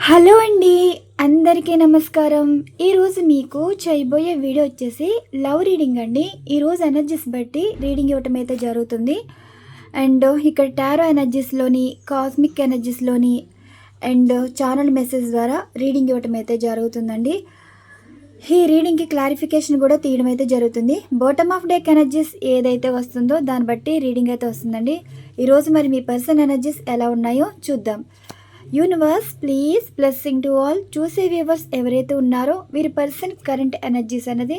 Hello అండి అందరికీ నమస్కారం. ఈరోజు మీకు చేయబోయే వీడియో వచ్చేసి లవ్ రీడింగ్ అండి. ఈరోజు ఎనర్జీస్ బట్టి రీడింగ్ ఇవ్వటం అయితే జరుగుతుంది. అండ్ ఇక్కడ టారో ఎనర్జీస్లోని కాస్మిక్ ఎనర్జీస్లోని అండ్ ఛానల్ మెసేజ్ ద్వారా రీడింగ్ ఇవ్వటం అయితే జరుగుతుందండి. ఈ రీడింగ్కి క్లారిఫికేషన్ కూడా తీయడం అయితే జరుగుతుంది. బాటమ్ ఆఫ్ డేక్ ఎనర్జీస్ ఏదైతే వస్తుందో దాన్ని బట్టి రీడింగ్ అయితే వస్తుందండి. ఈరోజు మరి మీ పర్సన్ ఎనర్జీస్ ఎలా ఉన్నాయో చూద్దాం. Universe please blessing to all చూసే వ్యూవర్స్ ఎవరైతే ఉన్నారో వీరి పర్సన్ కరెంట్ ఎనర్జీస్ అనేది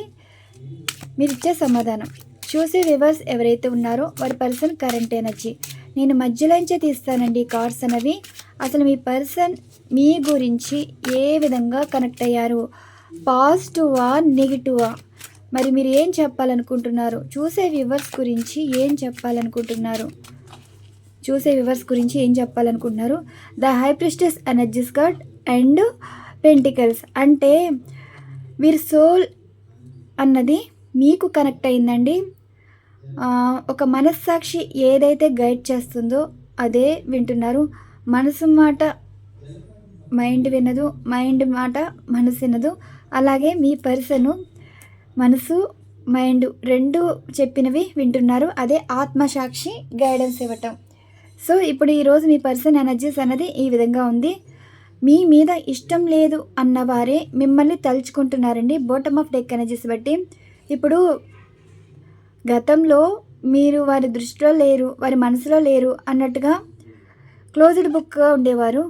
మీరు ఇచ్చే సమాధానం చూసే వ్యూవర్స్ ఎవరైతే ఉన్నారో వారి పర్సన్ కరెంట్ ఎనర్జీ నేను మధ్యలోంచే తీస్తానండి కార్డ్స్ అనేవి. అసలు మీ పర్సన్ మీ గురించి ఏ విధంగా కనెక్ట్ అయ్యారు? పాజిటివా నెగిటివా మరి మీరు ఏం చెప్పాలనుకుంటున్నారు? చూసే వ్యూవర్స్ గురించి ఏం చెప్పాలనుకుంటున్నారు? చూసే వివర్స్ గురించి ఏం చెప్పాలనుకుంటున్నారు? The high priestess energies and pentacles. అంటే వీరి సోల్ అన్నది మీకు కనెక్ట్ అయిందండి. ఒక మనస్సాక్షి ఏదైతే గైడ్ చేస్తుందో అదే వింటున్నారు. మనసు మాట మైండ్ వినదు మైండ్ మాట మనసు వినదు. అలాగే మీ పర్సను మనసు మైండ్ రెండు చెప్పినవి వింటున్నారు. అదే ఆత్మసాక్షి గైడెన్స్ ఇవ్వటం. సో ఇప్పుడు ఈరోజు మీ పర్సన్ ఎనర్జీస్ అనేది ఈ విధంగా ఉంది. మీ మీద ఇష్టం లేదు అన్నవారే మిమ్మల్ని తలుచుకుంటున్నారండి. బాటమ్ ఆఫ్ డెక్ ఎనర్జీస్ బట్టి. ఇప్పుడు గతంలో మీరు వారి దృష్టిలో లేరు వారి మనసులో లేరు అన్నట్టుగా క్లోజ్డ్ బుక్గా ఉండేవారు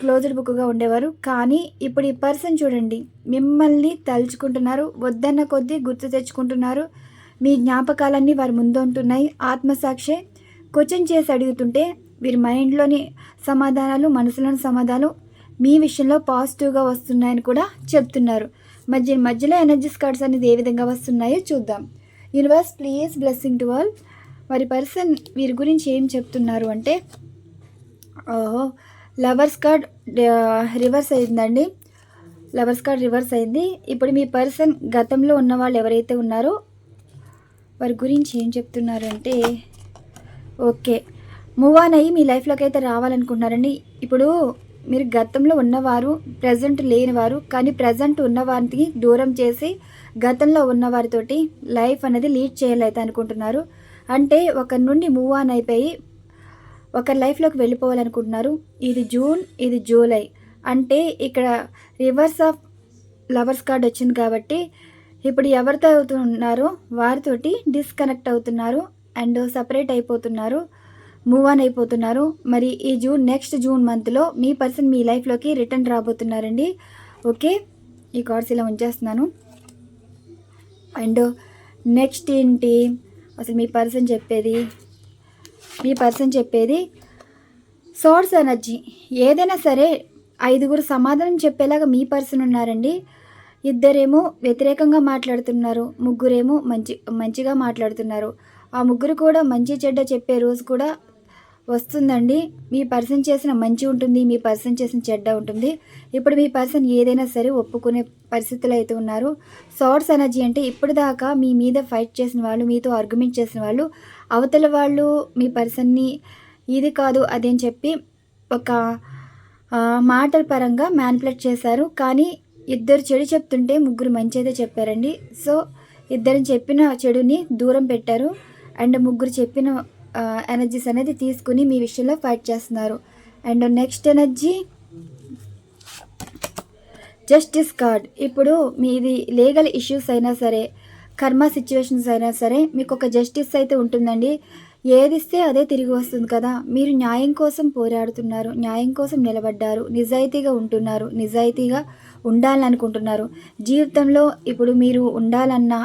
క్లోజ్డ్ బుక్గా ఉండేవారు. కానీ ఇప్పుడు ఈ పర్సన్ చూడండి మిమ్మల్ని తలుచుకుంటున్నారు వద్దన్న కొద్దీ గుర్తు తెచ్చుకుంటున్నారు. మీ జ్ఞాపకాలన్నీ వారి ముందు ఉంటున్నాయి. ఆత్మసాక్షే క్వశ్చన్ చేసి అడుగుతుంటే వీరి మైండ్లోని సమాధానాలు మనసులోని సమాధానాలు మీ విషయంలో పాజిటివ్గా వస్తున్నాయని కూడా చెప్తున్నారు. మధ్య మధ్యలో ఎనర్జీస్ కార్డ్స్ అనేది ఏ విధంగా వస్తున్నాయో చూద్దాం. Universe please blessing to all. వారి పర్సన్ వీరి గురించి ఏం చెప్తున్నారు అంటే ఓహో లవర్స్ కార్డ్ రివర్స్ అయిందండి. లవర్స్ కార్డ్ రివర్స్ అయింది. ఇప్పుడు మీ పర్సన్ గతంలో ఉన్న వాళ్ళు ఎవరైతే ఉన్నారో వారి గురించి ఏం చెప్తున్నారు అంటే ఓకే. మూవ్ ఆన్ అయ్యి మీ లైఫ్లోకి అయితే రావాలనుకుంటున్నారండి. ఇప్పుడు మీరు గతంలో ఉన్నవారు ప్రజెంట్ లేనివారు కానీ ప్రజెంట్ ఉన్నవారికి దూరం చేసి గతంలో ఉన్నవారితోటి లైఫ్ అనేది లీడ్ చేయాలైతే అనుకుంటున్నారు. అంటే ఒకరి నుండి మూవ్ ఆన్ అయిపోయి ఒకరి లైఫ్లోకి వెళ్ళిపోవాలనుకుంటున్నారు. ఇది జూన్ ఇది జూలై అంటే ఇక్కడ రివర్స్ ఆఫ్ లవర్స్ కార్డ్ వచ్చింది కాబట్టి ఇప్పుడు ఎవరితో అవుతున్నారో వారితోటి డిస్కనెక్ట్ అవుతున్నారు. అండ్ సపరేట్ అయిపోతున్నారు. మూవ్ ఆన్ అయిపోతున్నారు. మరి ఈ జూన్ నెక్స్ట్ జూన్ మంత్లో మీ పర్సన్ మీ లైఫ్లోకి రిటర్న్ రాబోతున్నారండి. ఓకే ఈ కార్డ్స్ ఇలా ఉంచేస్తున్నాను. అండ్ నెక్స్ట్ ఏంటి? అసలు మీ పర్సన్ చెప్పేది? మీ పర్సన్ చెప్పేది సోర్స్ ఎనర్జీ ఏదైనా సరే ఐదుగురు సమాధానం చెప్పేలాగా మీ పర్సన్ ఉన్నారండి. ఇద్దరేమో వ్యతిరేకంగా మాట్లాడుతున్నారు. ముగ్గురేమో మంచి మంచిగా మాట్లాడుతున్నారు. ఆ ముగ్గురు కూడా మంచి చెడ్డ చెప్పే రోజు కూడా వస్తుందండి. మీ పర్సన్ చేసిన మంచి ఉంటుంది మీ పర్సన్ చేసిన చెడ్డ ఉంటుంది. ఇప్పుడు మీ పర్సన్ ఏదైనా సరే ఒప్పుకునే పరిస్థితులు అయితే ఉన్నారు. సోర్స్ ఎనర్జీ అంటే ఇప్పటిదాకా మీ మీద ఫైట్ చేసిన వాళ్ళు మీతో ఆర్గ్యుమెంట్ చేసిన వాళ్ళు అవతల వాళ్ళు మీ పర్సన్ని ఇది కాదు అదేం చెప్పి ఒక మాటల పరంగా మ్యానిపులేట్ చేశారు. కానీ ఇద్దరు చెడు చెప్తుంటే ముగ్గురు మంచి అయితే చెప్పారండి. సో ఇద్దరు చెప్పిన చెడుని దూరం పెట్టారు. అండ్ ముగ్గురు చెప్పిన ఎనర్జీస్ అనేది తీసుకుని మీ విషయంలో ఫైట్ చేస్తున్నారు. And next energy justice card ఇప్పుడు మీది లీగల్ ఇష్యూస్ అయినా సరే కర్మ సిచ్యువేషన్స్ అయినా సరే మీకు ఒక జస్టిస్ అయితే ఉంటుందండి. ఏదిస్తే అదే తిరిగి వస్తుంది కదా. మీరు న్యాయం కోసం పోరాడుతున్నారు న్యాయం కోసం నిలబడ్డారు నిజాయితీగా ఉంటున్నారు నిజాయితీగా ఉండాలనుకుంటున్నారు. జీవితంలో ఇప్పుడు మీరు ఉండాలన్నా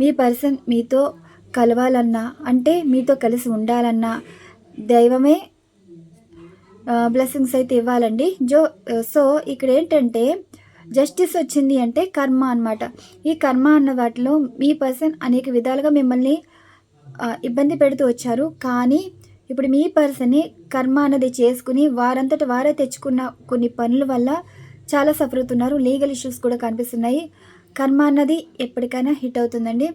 మీ పర్సన్ మీతో కలవాలన్నా అంటే మీతో కలిసి ఉండాలన్నా దైవమే బ్లెస్సింగ్స్ అయితే ఇవ్వాలండి. జో సో ఇక్కడ ఏంటంటే జస్టిస్ వచ్చింది అంటే కర్మ అన్నమాట. ఈ కర్మ అన్న వాటిలో మీ పర్సన్ అనేక విధాలుగా మిమ్మల్ని ఇబ్బంది పెడుతూ వచ్చారు. కానీ ఇప్పుడు మీ పర్సన్ని కర్మ అన్నది చేసుకుని వారంతట వారే తెచ్చుకున్న కొన్ని పనుల వల్ల చాలా సఫర్ అవుతున్నారు. లీగల్ ఇష్యూస్ కూడా కనిపిస్తున్నాయి. కర్మ అన్నది ఎప్పటికైనా హిట్ అవుతుందండి.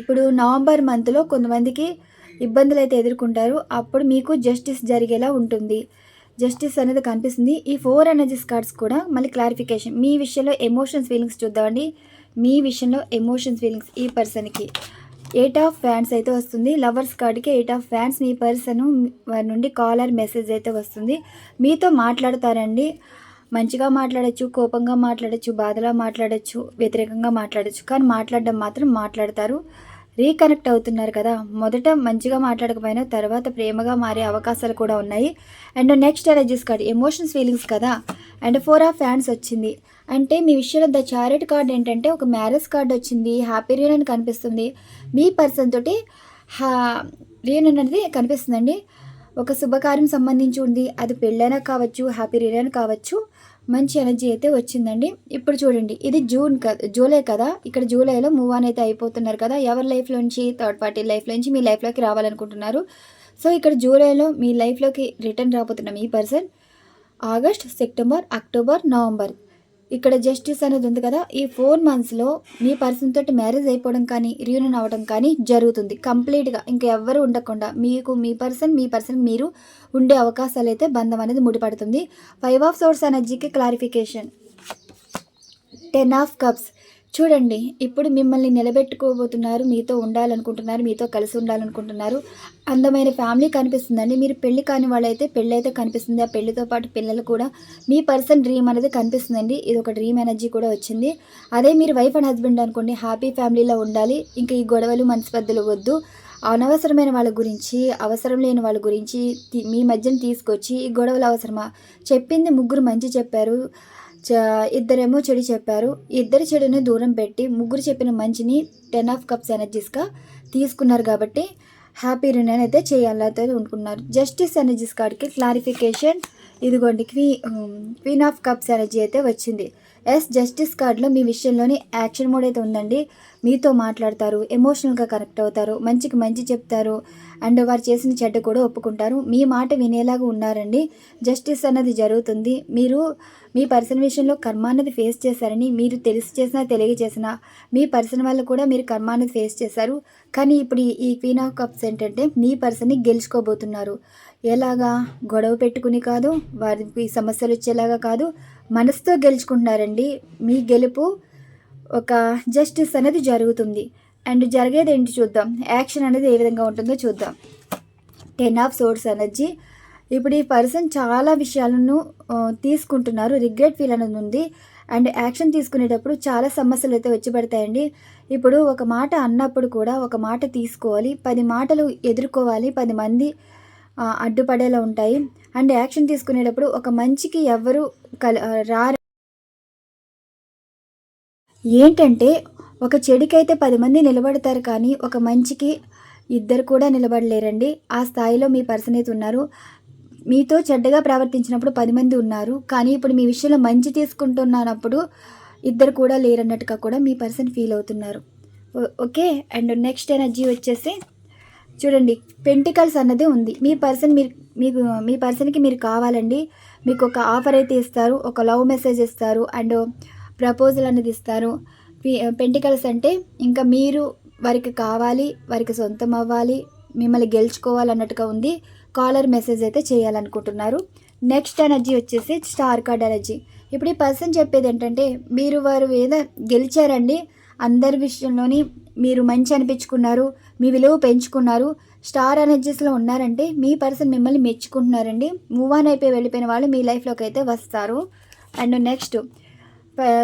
ఇప్పుడు నవంబర్ మంత్లో కొంతమందికి ఇబ్బందులు అయితే ఎదుర్కొంటారు. అప్పుడు మీకు జస్టిస్ జరిగేలా ఉంటుంది. జస్టిస్ అనేది కనిపిస్తుంది. ఈ ఫోర్ ఎనర్జీస్ కార్డ్స్ కూడా మళ్ళీ క్లారిఫికేషన్. మీ విషయంలో ఎమోషన్స్ ఫీలింగ్స్ చూద్దామండి. మీ విషయంలో ఎమోషన్స్ ఫీలింగ్స్ ఈ పర్సన్కి. ఎయిట్ ఆఫ్ ఫ్యాన్స్ అయితే వస్తుంది. లవర్స్ కార్డ్కి ఎయిట్ ఆఫ్ ఫ్యాన్స్. మీ పర్సన్ వారి నుండి కాలర్ మెసేజ్ అయితే వస్తుంది. మీతో మాట్లాడతారండి. మంచిగా మాట్లాడచ్చు కోపంగా మాట్లాడచ్చు బాధలా మాట్లాడచ్చు వ్యతిరేకంగా మాట్లాడచ్చు కానీ మాట్లాడడం మాత్రం మాట్లాడతారు. రీకనెక్ట్ అవుతున్నారు కదా. మొదట మంచిగా మాట్లాడకపోయినా తర్వాత ప్రేమగా మారే అవకాశాలు కూడా ఉన్నాయి. And next energies card emotions feelings కదా. అండ్ ఫోర్ ఆఫ్ ఫ్యాన్స్ వచ్చింది. అంటే మీ విషయంలో ద చారిటీ కార్డ్ ఏంటంటే ఒక మ్యారేజ్ కార్డ్ వచ్చింది. హ్యాపీ రీయూనియన్ కనిపిస్తుంది. మీ పర్సన్ తోటి హా రీన్ అనేది కనిపిస్తుందండి. ఒక శుభకార్యం సంబంధించి ఉంది. అది పెళ్ళైనా కావచ్చు హ్యాపీ రీయూనియన్ కావచ్చు. మంచి ఎనర్జీ అయితే వచ్చిందండి. ఇప్పుడు చూడండి ఇది జూన్ కదా జూలై కదా? ఇక్కడ జూలైలో మూవ్ ఆన్ అయితే అయిపోతున్నారు కదా? ఎవరి లైఫ్లో నుంచి థర్డ్ పార్టీ లైఫ్లోంచి మీ లైఫ్లోకి రావాలనుకుంటున్నారు. సో ఇక్కడ జూలైలో మీ లైఫ్లోకి రిటర్న్ రాబోతున్న మీ person. August September October November. ఇక్కడ జస్టిస్ అనేది ఉంది కదా ఈ ఫోర్ మంత్స్లో మీ పర్సన్ తోటి మ్యారేజ్ అయిపోవడం కానీ రియూనియన్ అవ్వడం కానీ జరుగుతుంది. కంప్లీట్గా ఇంకా ఎవ్వరు ఉండకుండా మీకు మీ పర్సన్ మీ పర్సన్ మీరు ఉండే అవకాశాలు అయితే బంధం అనేది ముడిపడుతుంది. ఫైవ్ ఆఫ్ సోర్స్ ఎనర్జీకి క్లారిఫికేషన్ టెన్ ఆఫ్ కప్స్ చూడండి ఇప్పుడు మిమ్మల్ని నిలబెట్టుకోబోతున్నారు మీతో ఉండాలనుకుంటున్నారు మీతో కలిసి ఉండాలనుకుంటున్నారు. అందమైన ఫ్యామిలీ కనిపిస్తుందండి. మీరు పెళ్ళి కాని వాళ్ళైతే పెళ్ళి అయితే కనిపిస్తుంది. ఆ పెళ్ళితో పాటు పిల్లలు కూడా మీ పర్సన్ డ్రీమ్ అనేది కనిపిస్తుందండి. ఇది ఒక డ్రీమ్ ఎనర్జీ కూడా వచ్చింది. అదే మీరు వైఫ్ అండ్ హస్బెండ్ అనుకోండి హ్యాపీ ఫ్యామిలీలో ఉండాలి. ఇంకా ఈ గొడవలు మనస్పర్ధలు వద్దు. అనవసరమైన వాళ్ళ గురించి అవసరం లేని వాళ్ళ గురించి మీ మధ్యన తీసుకొచ్చి ఈ గొడవలు అవసరమా? చెప్పింది ముగ్గురు మంచి చెప్పారు. ఇద్దరేమో చెడు చెప్పారు. ఇద్దరు చెడుని దూరం పెట్టి ముగ్గురు చెప్పిన మంచిని టెన్ ఆఫ్ కప్స్ ఎనర్జీస్గా తీసుకున్నారు కాబట్టి హ్యాపీ రినైన్ అయితే చేయాలైతే అనుకున్నారు. జస్టిస్ ఎనర్జీస్ కార్డ్కి క్లారిఫికేషన్ ఇదిగోండి queen queen of cups energy అయితే వచ్చింది. ఎస్ జస్టిస్ కార్డ్లో మీ విషయంలోని యాక్షన్ మోడ్ అయితే ఉందండి. మీతో మాట్లాడతారు ఎమోషనల్గా కనెక్ట్ అవుతారు మంచికి మంచి చెప్తారు అండ్ వారు చేసిన చెడ్డ కూడా ఒప్పుకుంటారు. మీ మాట వినేలాగా ఉన్నారండి. జస్టిస్ అన్నది జరుగుతుంది. మీరు మీ పర్సన్ విషయంలో కర్మ అన్నది ఫేస్ చేశారని మీరు తెలిసి చేసినా తెలియచేసినా మీ పర్సన్ వల్ల కూడా మీరు కర్మ ఫేస్ చేశారు. కానీ ఇప్పుడు ఈ- ఈ క్వీన్ ఆఫ్ కప్స్ ఏంటంటే మీ పర్సన్ని గెలుచుకోబోతున్నారు. ఎలాగా? గొడవ పెట్టుకుని కాదు వారికి సమస్యలు వచ్చేలాగా కాదు మనసుతో గెలుచుకుంటున్నారండి. మీ గెలుపు ఒక జస్టిస్ అనేది జరుగుతుంది. అండ్ జరిగేది ఏంటి చూద్దాం. యాక్షన్ అనేది ఏ విధంగా ఉంటుందో చూద్దాం. టెన్ ఆఫ్ సోర్స్ ఎనర్జీ ఇప్పుడు ఈ పర్సన్ చాలా విషయాలను తీసుకుంటున్నారు. రిగ్రెట్ ఫీల్ అనేది ఉంది. అండ్ యాక్షన్ తీసుకునేటప్పుడు చాలా సమస్యలు అయితే వచ్చి పడతాయండి. ఇప్పుడు ఒక మాట అన్నప్పుడు కూడా ఒక మాట తీసుకోవాలి. పది మాటలు ఎదుర్కోవాలి. పది మంది అడ్డుపడేలా ఉంటాయి. అండ్ యాక్షన్ తీసుకునేటప్పుడు ఒక మంచికి ఎవరు కల రారు ఏంటంటే ఒక చెడుకైతే పది మంది నిలబడతారు కానీ ఒక మంచికి ఇద్దరు కూడా నిలబడలేరండి. ఆ స్థాయిలో మీ పర్సన్ అయితే ఉన్నారు. మీతో చెడ్డగా ప్రవర్తించినప్పుడు పది మంది ఉన్నారు. కానీ ఇప్పుడు మీ విషయంలో మంచి తీసుకుంటున్నప్పుడు ఇద్దరు కూడా లేరన్నట్టుగా కూడా మీ పర్సన్ ఫీల్ అవుతున్నారు. ఓ- ఓకే? అండ్ నెక్స్ట్ ఎనర్జీ వచ్చేసి చూడండి పెంటికల్స్ అన్నది ఉంది. మీ పర్సన్ మీరు మీకు మీ పర్సన్కి మీరు కావాలండి. మీకు ఒక ఆఫర్ అయితే ఇస్తారు ఒక లవ్ మెసేజ్ ఇస్తారు. అండ్ ప్రపోజల్ అనేది ఇస్తారు. పెంటికల్స్ అంటే ఇంకా మీరు వారికి కావాలి వారికి సొంతం అవ్వాలి మిమ్మల్ని గెలుచుకోవాలన్నట్టుగా ఉంది. కాలర్ మెసేజ్ అయితే చేయాలనుకుంటున్నారు. నెక్స్ట్ ఎనర్జీ వచ్చేసి స్టార్ కార్డ్ ఎనర్జీ. ఇప్పుడు ఈ పర్సన్ చెప్పేది ఏంటంటే మీరు వారు ఏదో గెలిచారండి అందరి విషయంలోని మీరు మంచి అనిపించుకున్నారు మీ విలువ పెంచుకున్నారు స్టార్ ఎనర్జీస్లో ఉన్నారంటే మీ పర్సన్ మిమ్మల్ని మెచ్చుకుంటున్నారండి. మూవ్ ఆన్ అయిపోయి వెళ్ళిపోయిన వాళ్ళు మీ లైఫ్లోకి అయితే వస్తారు. అండ్ నెక్స్ట్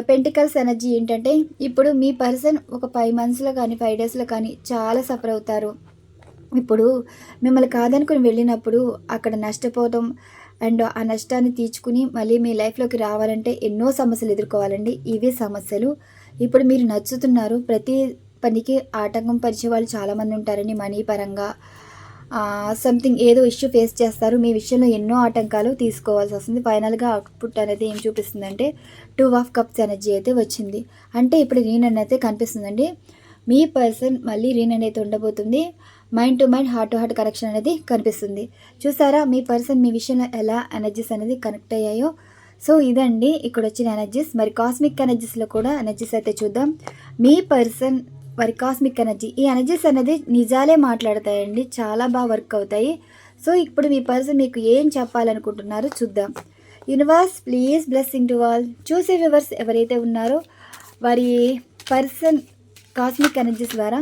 పెంటికల్స్ ఎనర్జీ ఏంటంటే ఇప్పుడు మీ పర్సన్ ఒక ఫైవ్ మంత్స్లో కానీ ఫైవ్ డేస్లో కానీ చాలా సఫర్ అవుతారు. ఇప్పుడు మిమ్మల్ని కాదనుకుని వెళ్ళినప్పుడు అక్కడ నష్టపోవడం అండ్ ఆ నష్టాన్ని తీర్చుకుని మళ్ళీ మీ లైఫ్లోకి రావాలంటే ఎన్నో సమస్యలు ఎదుర్కోవాలండి. ఇవే సమస్యలు. ఇప్పుడు మీరు నచ్చుతున్నారు ప్రతి పనికి ఆటంకం పరిచే వాళ్ళు చాలామంది ఉంటారండి మనీ పరంగా. సంథింగ్ ఏదో ఇష్యూ ఫేస్ చేస్తారు. మీ విషయంలో ఎన్నో ఆటంకాలు తీసుకోవాల్సి వస్తుంది. ఫైనల్గా అవుట్పుట్ అనేది ఏం చూపిస్తుందంటే టూ ఆఫ్ కప్స్ ఎనర్జీ అయితే వచ్చింది. అంటే ఇప్పుడు రీనన్ అయితే కనిపిస్తుందండి. మీ పర్సన్ మళ్ళీ రీనన్ అయితే ఉండబోతుంది. Mind to mind heart to heart connection అనేది కనిపిస్తుంది. చూసారా? మీ పర్సన్ మీ విషయంలో ఎలా ఎనర్జీస్ అనేది కనెక్ట్ అయ్యాయో? సో ఇదండి ఇక్కడ వచ్చిన ఎనర్జీస్ మరి కాస్మిక్ ఎనర్జీస్లో కూడా ఎనర్జీస్ అయితే చూద్దాం. మీ పర్సన్ వారి కాస్మిక్ ఎనర్జీ ఈ ఎనర్జీస్ అనేది నిజాలే మాట్లాడతాయండి. చాలా బాగా వర్క్ అవుతాయి. సో ఇప్పుడు మీ పర్సన్ మీకు ఏం చెప్పాలనుకుంటున్నారో చూద్దాం. Universe please blessing to all చూసే వివర్స్ ఎవరైతే ఉన్నారో వారి పర్సన్ కాస్మిక్ ఎనర్జీస్ ద్వారా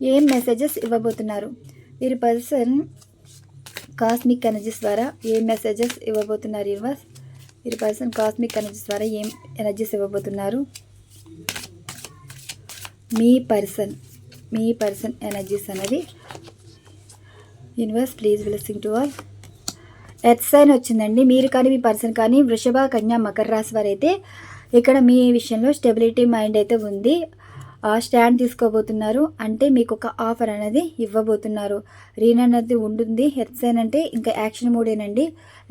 ఏం మెసేజెస్ ఇవ్వబోతున్నారు? వీరి పర్సన్ కాస్మిక్ ఎనర్జీస్ ద్వారా ఏం మెసేజెస్ ఇవ్వబోతున్నారు? యూనివర్స్ వీరి పర్సన్ కాస్మిక్ ఎనర్జీస్ ద్వారా ఏం ఎనర్జీస్ ఇవ్వబోతున్నారు? మీ పర్సన్ మీ పర్సన్ ఎనర్జీస్ అనేది universe please blessing to all. Earth sign వచ్చిందండి. మీరు కానీ మీ పర్సన్ కానీ వృషభ కన్యా మకర రాశి వారు అయితే ఇక్కడ మీ విషయంలో స్టెబిలిటీ మైండ్ అయితే ఉంది. స్టాండ్ తీసుకోబోతున్నారు. అంటే మీకు ఒక ఆఫర్ అనేది ఇవ్వబోతున్నారు. రీన్ అనేది ఉంటుంది. హెర్త్ సైన్ అంటే ఇంకా యాక్షన్ మూడేనండి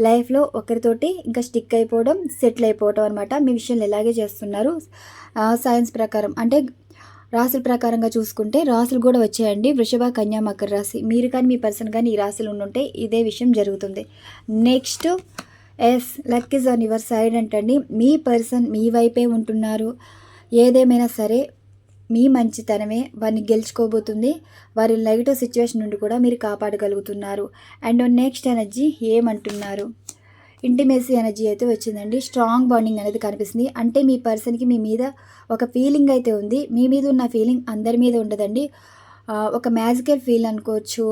లైఫ్లో ఒకరితోటి ఇంకా స్టిక్ అయిపోవడం సెటిల్ అయిపోవడం అనమాట మీ విషయంలో ఇలాగే చేస్తున్నారు? సైన్స్ ప్రకారం. అంటే రాశుల ప్రకారంగా చూసుకుంటే రాసులు కూడా వచ్చాయండి. వృషభ కన్యా మకర రాశి. మీరు కానీ మీ పర్సన్ కానీ ఈ రాశులు ఉండుంటే ఇదే విషయం జరుగుతుంది. Next yes luck is on your side అంటండి. మీ పర్సన్ మీ వైపే ఉంటున్నారు. ఏదేమైనా సరే మీ మంచితనమే వారిని గెలుచుకోబోతుంది. వారి నెగిటివ్ సిచ్యువేషన్ నుండి కూడా మీరు కాపాడగలుగుతున్నారు. అండ్ నెక్స్ట్ ఎనర్జీ ఏమంటున్నారు? ఇంటిమేసీ ఎనర్జీ అయితే వచ్చిందండి. స్ట్రాంగ్ బాండింగ్ అనేది కనిపిస్తుంది. అంటే మీ పర్సన్కి మీ మీద ఒక ఫీలింగ్ అయితే ఉంది. మీ మీద ఉన్న ఫీలింగ్ అందరి మీద ఉండదండి. ఒక మ్యాజికల్ ఫీల్ అనుకోవచ్చు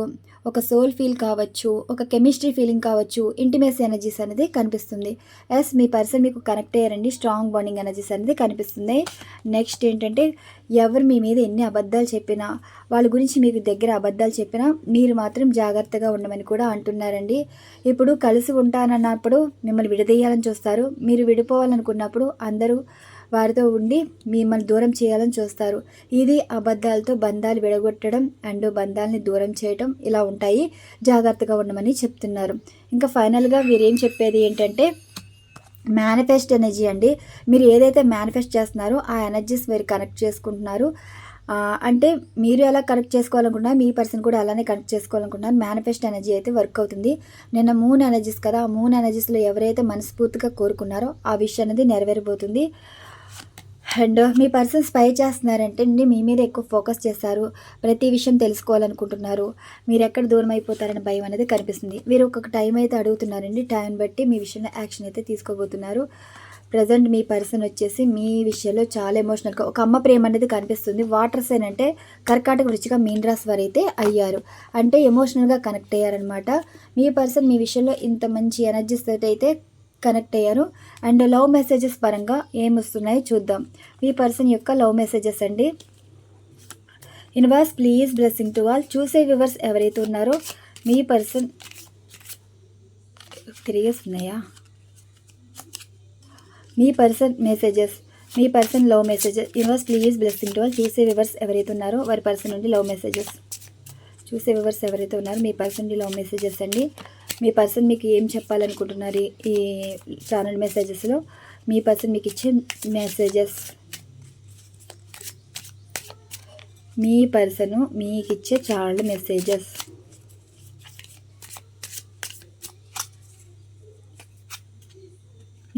ఒక సోల్ ఫీల్ కావచ్చు ఒక కెమిస్ట్రీ ఫీలింగ్ కావచ్చు ఇంటిమేసీ ఎనర్జీస్ అనేది కనిపిస్తుంది. ఎస్ మీ పర్సన్ మీకు కనెక్ట్ అయ్యారండి స్ట్రాంగ్ బాండింగ్ ఎనర్జీస్ అనేది కనిపిస్తుంది. నెక్స్ట్ ఏంటంటే ఎవరు మీ మీద ఎన్ని అబద్ధాలు చెప్పినా వాళ్ళ గురించి మీకు దగ్గర అబద్ధాలు చెప్పినా మీరు మాత్రం జాగ్రత్తగా ఉండమని కూడా అంటున్నారండి. ఇప్పుడు కలిసి ఉంటానన్నప్పుడు మిమ్మల్ని విడదీయాలని చూస్తారు. మీరు విడిపోవాలనుకున్నప్పుడు అందరూ వారితో ఉండి మిమ్మల్ని దూరం చేయాలని చూస్తారు. ఇది అబద్ధాలతో బంధాలు విడగొట్టడం అండ్ బంధాలని దూరం చేయడం ఇలా ఉంటాయి. జాగ్రత్తగా ఉండమని చెప్తున్నారు. ఇంకా ఫైనల్గా వీరేం చెప్పేది ఏంటంటే మేనిఫెస్ట్ ఎనర్జీ అండి. మీరు ఏదైతే మేనిఫెస్ట్ చేస్తున్నారో ఆ ఎనర్జీస్ మీరు కనెక్ట్ చేసుకుంటున్నారు. అంటే మీరు ఎలా కనెక్ట్ చేసుకోవాలనుకున్నా మీ పర్సన్ కూడా అలానే కనెక్ట్ చేసుకోవాలనుకున్నారు మేనిఫెస్ట్ ఎనర్జీ అయితే వర్క్ అవుతుంది. నిన్న మూన్ ఎనర్జీస్ కదా ఆ మూన్ ఎనర్జీస్లో ఎవరైతే మనస్ఫూర్తిగా కోరుకున్నారో ఆ విషయం అనేది నెరవేరబోతుంది. అండ్ మీ పర్సన్ స్పై చేస్తున్నారంటే అండి మీ మీద ఎక్కువ ఫోకస్ చేస్తారు ప్రతి విషయం తెలుసుకోవాలనుకుంటున్నారు మీరు ఎక్కడ దూరం అయిపోతారని భయం అనేది కనిపిస్తుంది. మీరు ఒక్కొక్క టైం అయితే అడుగుతున్నారండి టైం బట్టి మీ విషయంలో యాక్షన్ అయితే తీసుకోబోతున్నారు. ప్రజెంట్ మీ పర్సన్ వచ్చేసి మీ విషయంలో చాలా ఎమోషనల్గా ఒక అమ్మ ప్రేమ అనేది కనిపిస్తుంది. వాటర్ సైన్ అంటే కర్కాటక రుచిగా మీన్ రాస్ వారు అయితే అయ్యారు. అంటే ఎమోషనల్గా కనెక్ట్ అయ్యారనమాట మీ పర్సన్ మీ విషయంలో ఇంత మంచి ఎనర్జీస్ అయితే కనెక్ట్ అయ్యారు. అండ్ లవ్ మెసేజెస్ పరంగా ఏమొస్తున్నాయో చూద్దాం. మీ పర్సన్ యొక్క లవ్ మెసేజెస్ అండి. Universe please blessing to all. చూసే వివర్స్ ఎవరైతే ఉన్నారో మీ పర్సన్ తిరిగేస్తున్నాయా? మీ person messages me person love messages. Universe please blessing to all. చూసే వివర్స్ ఎవరైతే ఉన్నారో వారి పర్సన్ నుండి లవ్ మెసేజెస్. చూసే వివర్స్ ఎవరైతే ఉన్నారో మీ పర్సన్ నుండి లవ్ మెసేజెస్ అండి. మీ పర్సన్ మీకు ఏం చెప్పాలనుకుంటున్నారు ఈ ఛానల్ మెసేజెస్లో? మీ పర్సన్ మీకు ఇచ్చే మెసేజెస్. మీ పర్సన్ మీకు ఇచ్చే ఛానల్ మెసేజెస్.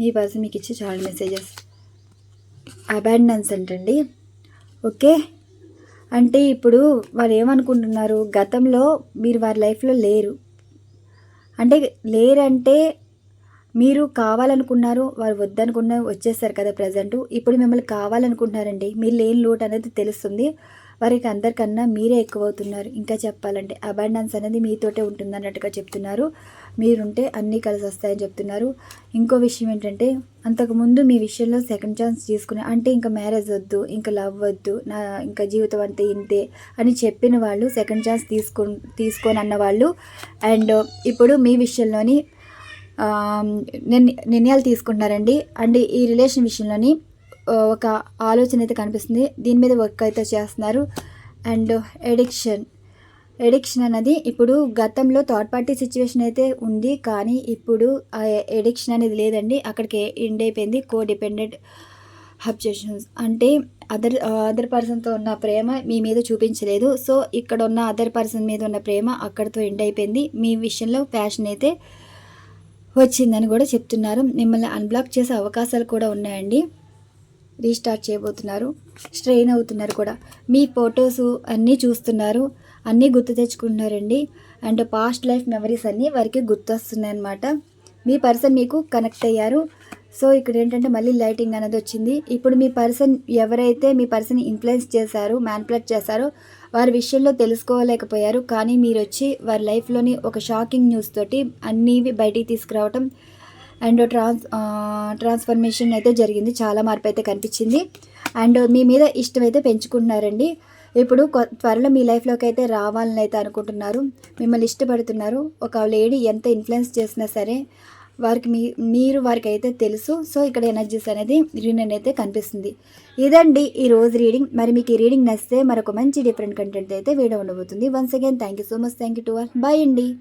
మీ పర్సన్ మీకు ఇచ్చే ఛానల్ మెసేజెస్. అబాండన్స్ అంటండి. ఓకే? అంటే ఇప్పుడు వారు ఏమనుకుంటున్నారు? గతంలో మీరు వారి లైఫ్లో లేరు. అంటే లేరంటే మీరు కావాలనుకున్నారు వారు వద్దనుకున్న వచ్చేస్తారు కదా ప్రజెంట్ ఇప్పుడు మిమ్మల్ని కావాలనుకుంటున్నారండి. మీరు లేని లోటు అనేది తెలుస్తుంది. వారికి అందరికన్నా మీరే ఎక్కువ అవుతున్నారు ఇంకా చెప్పాలంటే అబండెన్స్ అనేది మీతోటే ఉంటుంది అన్నట్టుగా చెప్తున్నారు. మీరుంటే అన్నీ కలిసి వస్తాయని చెప్తున్నారు. ఇంకో విషయం ఏంటంటే అంతకుముందు మీ విషయంలో సెకండ్ ఛాన్స్ తీసుకుని అంటే ఇంకా మ్యారేజ్ వద్దు ఇంకా లవ్ వద్దు నా ఇంకా జీవితం అంతే ఇంతే అని చెప్పిన వాళ్ళు సెకండ్ ఛాన్స్ తీసుకో తీసుకొని అన్న వాళ్ళు అండ్ ఇప్పుడు మీ విషయంలోని నిర్ణయాలు తీసుకుంటున్నారండి. అండ్ ఈ రిలేషన్ విషయంలోని ఒక ఆలోచన అయితే కనిపిస్తుంది. దీని మీద వర్క్ అయితే చేస్తున్నారు. అండ్ ఎడిక్షన్ ఎడిక్షన్ అనేది ఇప్పుడు గతంలో థర్డ్ పార్టీ సిచ్యువేషన్ అయితే ఉంది. కానీ ఇప్పుడు ఆ ఎడిక్షన్ అనేది లేదండి. అక్కడికి ఎండ్ అయిపోయింది. కో డిపెండెంట్ అబ్జెక్షన్స్ అంటే అదర్ అదర్ పర్సన్తో ఉన్న ప్రేమ మీ మీద చూపించలేదు. సో ఇక్కడ ఉన్న అదర్ పర్సన్ మీద ఉన్న ప్రేమ అక్కడితో ఎండ్ అయిపోయింది. మీ విషయంలో ప్యాషన్ అయితే వచ్చిందని కూడా చెప్తున్నారు. మిమ్మల్ని అన్బ్లాక్ చేసే అవకాశాలు కూడా ఉన్నాయండి. రీస్టార్ట్ చేయబోతున్నారు. స్ట్రెయిన్ అవుతున్నారు కూడా. మీ ఫొటోస్ అన్నీ చూస్తున్నారు. అన్నీ గుర్తు తెచ్చుకుంటున్నారండి అండ్ పాస్ట్ లైఫ్ మెమరీస్ అన్నీ వారికి గుర్తొస్తున్నాయి అనమాట మీ పర్సన్ మీకు కనెక్ట్ అయ్యారు. సో ఇక్కడ ఏంటంటే మళ్ళీ లైటింగ్ అనేది వచ్చింది. ఇప్పుడు మీ పర్సన్ ఎవరైతే మీ పర్సన్ ఇన్ఫ్లుయెన్స్ చేశారో మ్యాన్పులేట్ చేశారో వారి విషయంలో తెలుసుకోలేకపోయారు. కానీ మీరు వచ్చి వారి లైఫ్లోని ఒక షాకింగ్ న్యూస్ తోటి అన్నీ బయటికి తీసుకురావటం అండ్ ట్రాన్స్ ట్రాన్స్ఫర్మేషన్ అయితే జరిగింది. చాలా మార్పు అయితే కనిపించింది. అండ్ మీ మీద ఇష్టం అయితే పెంచుకుంటున్నారండి. ఇప్పుడు కొ- త్వరలో మీ లైఫ్లోకి అయితే రావాలని అయితే అనుకుంటున్నారు. మిమ్మల్ని ఇష్టపడుతున్నారు. ఒక లేడీ ఎంత ఇన్ఫ్లుయెన్స్ చేసినా సరే వారికి మీ మీరు వారికి అయితే తెలుసు. సో ఇక్కడ ఎనర్జీస్ అనేది రీనన్ అయితే కనిపిస్తుంది. ఇదండి ఈ రోజు రీడింగ్. మరి మీకు ఈ రీడింగ్ నచ్చితే మరొక మంచి డిఫరెంట్ కంటెంట్ అయితే వీడియో ఉండబోతుంది. Once again thank you so much. Thank you to all. Bye అండి.